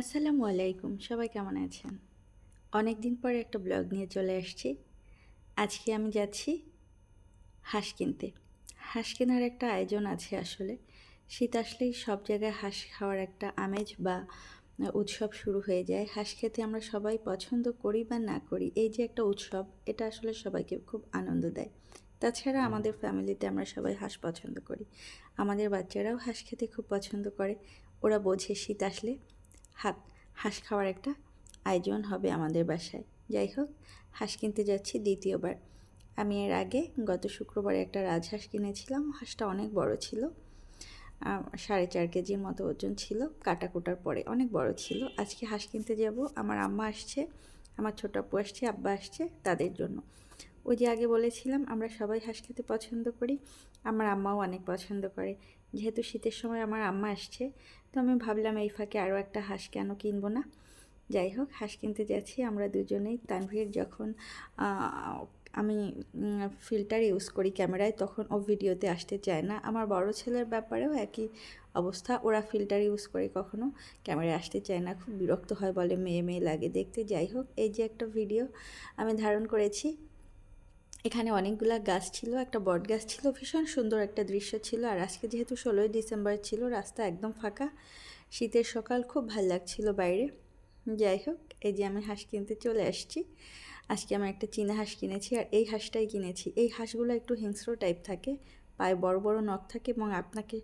আসসালামু আলাইকুম সবাই কেমন আছেন? অনেক দিন পরে একটা ব্লগ নিয়ে চলে আসছি। আজকে আমি যাচ্ছি হাঁস কিনতে। হাঁস কেনার একটা আয়োজন আছে আসলে। শীত আসলেই সব জায়গায় হাঁস খাওয়ার একটা আমেজ বা উৎসব শুরু হয়ে যায়। হাঁস খেতে আমরা সবাই পছন্দ করি বা না করি এই যে একটা উৎসব এটা আসলে সবাইকে খুব আনন্দ দেয়। তাছাড়া আমাদের ফ্যামিলিতে আমরা সবাই হাঁস পছন্দ করি। আমাদের বাচ্চারাও হাঁস খেতে খুব পছন্দ করে। ওরা বোঝে শীত আসলে হাত, হাঁস খাওয়ার একটা আয়োজন হবে আমাদের বাসায়। যাই হোক, হাঁস কিনতে যাচ্ছি দ্বিতীয়বার। আমি এর আগে গত শুক্রবারে একটা রাজহাঁস কিনেছিলাম, হাঁসটা অনেক বড় ছিল। সাড়ে চার কেজির মতো ওজন ছিল, কাটা কুটার পরে অনেক বড় ছিল। আজকে হাঁস কিনতে যাব, আমার আম্মা আসছে, আমার ছোট আপু আসছে, আব্বা আসছে তাদের জন্য। ওই যে আগে বলেছিলাম, আমরা সবাই হাঁস খেতে পছন্দ করি, আমার আম্মাও অনেক পছন্দ করে। যেহেতু শীতের সময় আমার আম্মা আসছে তো আমি ভাবলাম, এই ফাঁকে আরও একটা হাঁস কেন কিনবো না? যাই হোক, হাঁস কিনতে যাচ্ছি। আমরা দুজনেই তানভীর যখন আমি ফিল্টার ইউজ করি ক্যামেরায়, তখন ও ভিডিওতে আসতে চায় না। আমার বড় ছেলের ব্যাপারেও একই অবস্থা। ওরা ফিল্টার ইউজ করে কখনো ক্যামেরায় আসতে চায় না। খুব বিরক্ত হয় বলে মেয়ে মেয়ে লাগে দেখতে। যাই হোক, এই যে একটা ভিডিও আমি ধারণ করেছি। এখানে অনেকগুলা গাছ ছিল, একটা বট গাছ ছিল, ভীষণ সুন্দর একটা দৃশ্য ছিল। আর আজকে যেহেতু ষোলোই ডিসেম্বর ছিল, রাস্তা একদম ফাঁকা। শীতের সকাল খুব ভালো লাগছিল বাইরে। যাই হোক, এই যে আমি হাঁস কিনতে চলে আসছি। আজকে আমি একটা চীনা হাঁস কিনেছি আর এই হাঁসটাই কিনেছি। এই হাঁসগুলো একটু হিংস্র টাইপ থাকে, পায়ে বড় বড় নখ থাকে এবং আপনাকে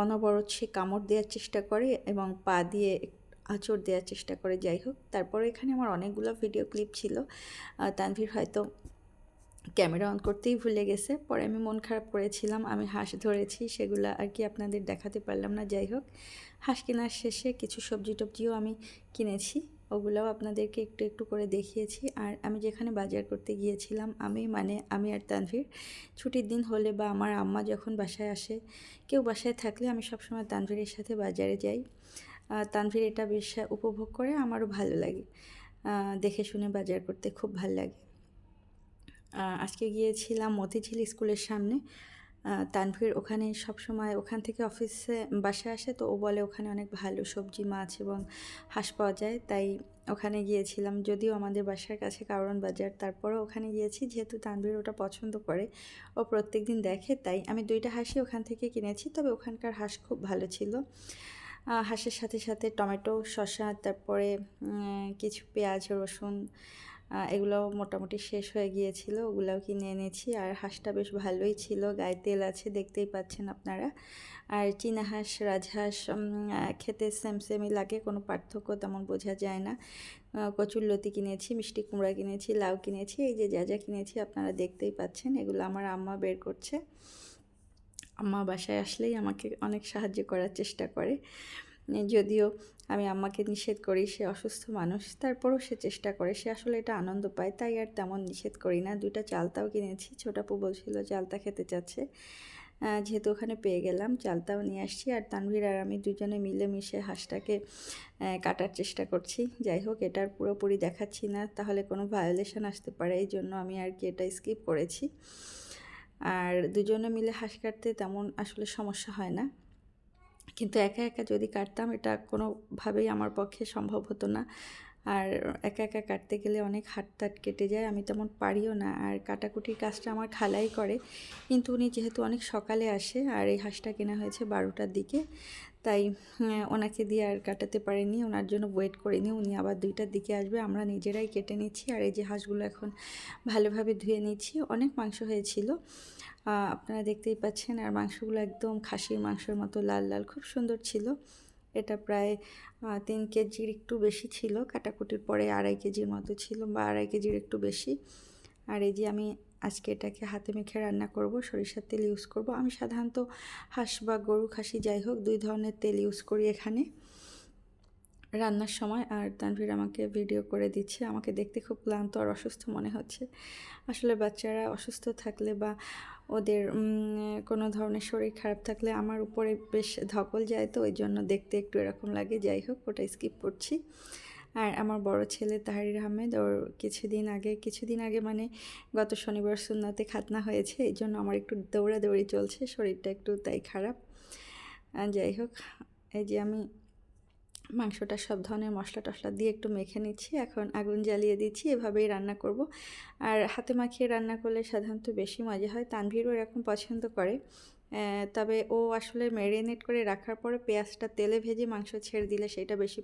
অনবরত সে কামড় দেওয়ার চেষ্টা করে এবং পা দিয়ে আঁচড় দেওয়ার চেষ্টা করে। যাই হোক, তারপরে এখানে আমার অনেকগুলো ভিডিও ক্লিপ ছিল। তানভীর হয়তো ক্যামেরা অন করতেই ভুলে গেছে। পরে আমি মন খারাপ করেছিলাম, আমি হাঁস ধরেছি, সেগুলো আর কি আপনাদের দেখাতে পারলাম না। যাই হোক, হাঁস কেনার শেষে কিছু সবজি টবজিও আমি কিনেছি, ওগুলোও আপনাদেরকে একটু একটু করে দেখিয়েছি। আর আমি যেখানে বাজার করতে গিয়েছিলাম, আমি মানে আমি আর তানভীর, ছুটির দিন হলে বা আমার আম্মা যখন বাসায় আসে, কেউ বাসায় থাকলে আমি সবসময় তানভীরের সাথে বাজারে যাই। তানভীর এটা বেশ উপভোগ করে, আমারও ভালো লাগে। দেখে শুনে বাজার করতে খুব ভালো লাগে। আজকে গিয়েছিলাম মতিঝিল স্কুলের সামনে। তানভীর ওখানে সব সময় ওখান থেকে অফিসে বাসায় আসে তো ও বলে ওখানে অনেক ভালো সবজি, মাছ এবং হাঁস পাওয়া যায়। তাই ওখানে গিয়েছিলাম যদিও আমাদের বাসার কাছে কারণ বাজার, তারপরেও ওখানে গিয়েছি। যেহেতু তানভীর ওটা পছন্দ করে, ও প্রত্যেক দিন দেখে, তাই আমি দুইটা হাঁসই ওখান থেকে কিনেছি। তবে ওখানকার হাঁস খুব ভালো ছিল। হাঁসের সাথে সাথে টমেটো, শসা, তারপরে কিছু পেঁয়াজ, রসুন এগুলো মোটামুটি শেষ হয়ে গিয়েছিল, ওগুলোও কিনে এনেছি। আর হাঁসটা বেশ ভালোই ছিল, গায়ে তেল আছে, দেখতেই পাচ্ছেন আপনারা। আর চীনা হাঁস রাজহাঁস খেতে সেম সেমই লাগে, কোনো পার্থক্য তেমন বোঝা যায় না। কচুর লতি কিনেছি, মিষ্টি কুমড়া কিনেছি, লাউ কিনেছি, এই যে যা যা কিনেছি আপনারা দেখতেই পাচ্ছেন, এগুলো আমার আম্মা বের করছে। আম্মা বাসায় আসলেই আমাকে অনেক সাহায্য করার চেষ্টা করে। যদিও আমি আম্মাকে নিষেধ করি, সে অসুস্থ মানুষ, তারপরও সে চেষ্টা করে, সে আসলে এটা আনন্দ পায়, তাই আর তেমন নিষেধ করি না। দুইটা চালতাও কিনেছি ছোটাপু বলছিল চালতা খেতে চাচ্ছে। যেহেতু ওখানে পেয়ে গেলাম, চালতাও নিয়ে আসছি, আর তানভীর আর আমি দুজনে মিলেমিশে হাঁসটাকে কাটার চেষ্টা করছি। যাই হোক এটার পুরোপুরি দেখাচ্ছি না, তাহলে কোনো ভায়োলেশন আসতে পারে, এই জন্য আমি আর কি এটা স্কিপ করেছি। আর দুজনে মিলে হাঁস কাটতে তেমন আসলে সমস্যা হয় না। কিন্তু একা একা যদি কাটতাম, এটা কোনোভাবেই আমার পক্ষে সম্ভব হতো না। আর একা একা কাটতে গেলে অনেক হাট তাট কেটে যায়, আমি তেমন পারিও না। আর কাটাকুটির কাজটা আমার খালাই করে। কিন্তু উনি যেহেতু অনেক সকালে আসে, আর এই হাঁসটা কেনা হয়েছে বারোটার দিকে, তাই ওনাকে দিয়ে আর কাটাতে পারেনি, ওনার জন্য ওয়েট করিনি। উনি আবার দুইটার দিকে আসবে, আমরা নিজেরাই কেটে নিচ্ছি। আর এই যে হাঁসগুলো এখন ভালোভাবে ধুয়ে নিচ্ছি, অনেক মাংস হয়েছিল। আপনারা দেখতেই পাচ্ছেন, আর মাংসগুলো একদম খাসির মাংসের মতো লাল লাল, খুব সুন্দর ছিল। এটা প্রায় তিন কেজির একটু বেশি ছিল, কাটাকুটির পরে আড়াই কেজির মতো ছিল বা আড়াই কেজির একটু বেশি। আর এই যে আমি আজকে এটাকে হাতে মেখে রান্না করব, সরিষার তেল ইউজ করব। আমি সাধারণত হাঁস বা গরু খাসি যাই হোক, দুই ধরনের তেল ইউজ করি এখানে। রান্নার সময় আর তানভীর আমাকে ভিডিও করে দিচ্ছে। আমাকে দেখতে খুব ক্লান্ত আর অসুস্থ মনে হচ্ছে। আসলে বাচ্চারা অসুস্থ থাকলে বা ওদের কোনো ধরনের শরীর খারাপ থাকলে আমার উপরে বেশ ধকল যায় তো ওই জন্য দেখতে একটু এরকম লাগে। যাই হোক, ওটা স্কিপ করছি। আর আমার বড় ছেলে তাহারির আহমেদ, ওর কিছুদিন আগে কিছুদিন আগে মানে গত শনিবার সুন্নাতে খাতনা হয়েছে এই জন্য আমার একটু দৌড়াদৌড়ি চলছে, শরীরটা একটু তাই খারাপ। যাই হোক, এই যে আমি মাংসটা সব ধরনের মশলা টশলা দিয়ে একটু মেখে নিচ্ছি। এখন আগুন জ্বালিয়ে দিচ্ছি, এভাবেই রান্না করব। আর হাতে মাখিয়ে রান্না করলে সাধারণত বেশি মজা হয়। তানভীরও এরকম পছন্দ করে। তবে ও আসলে ম্যারিনেট করে রাখার পরে পেঁয়াজটা তেলে ভেজে মাংস ছেড়ে দিলে সেটা বেশি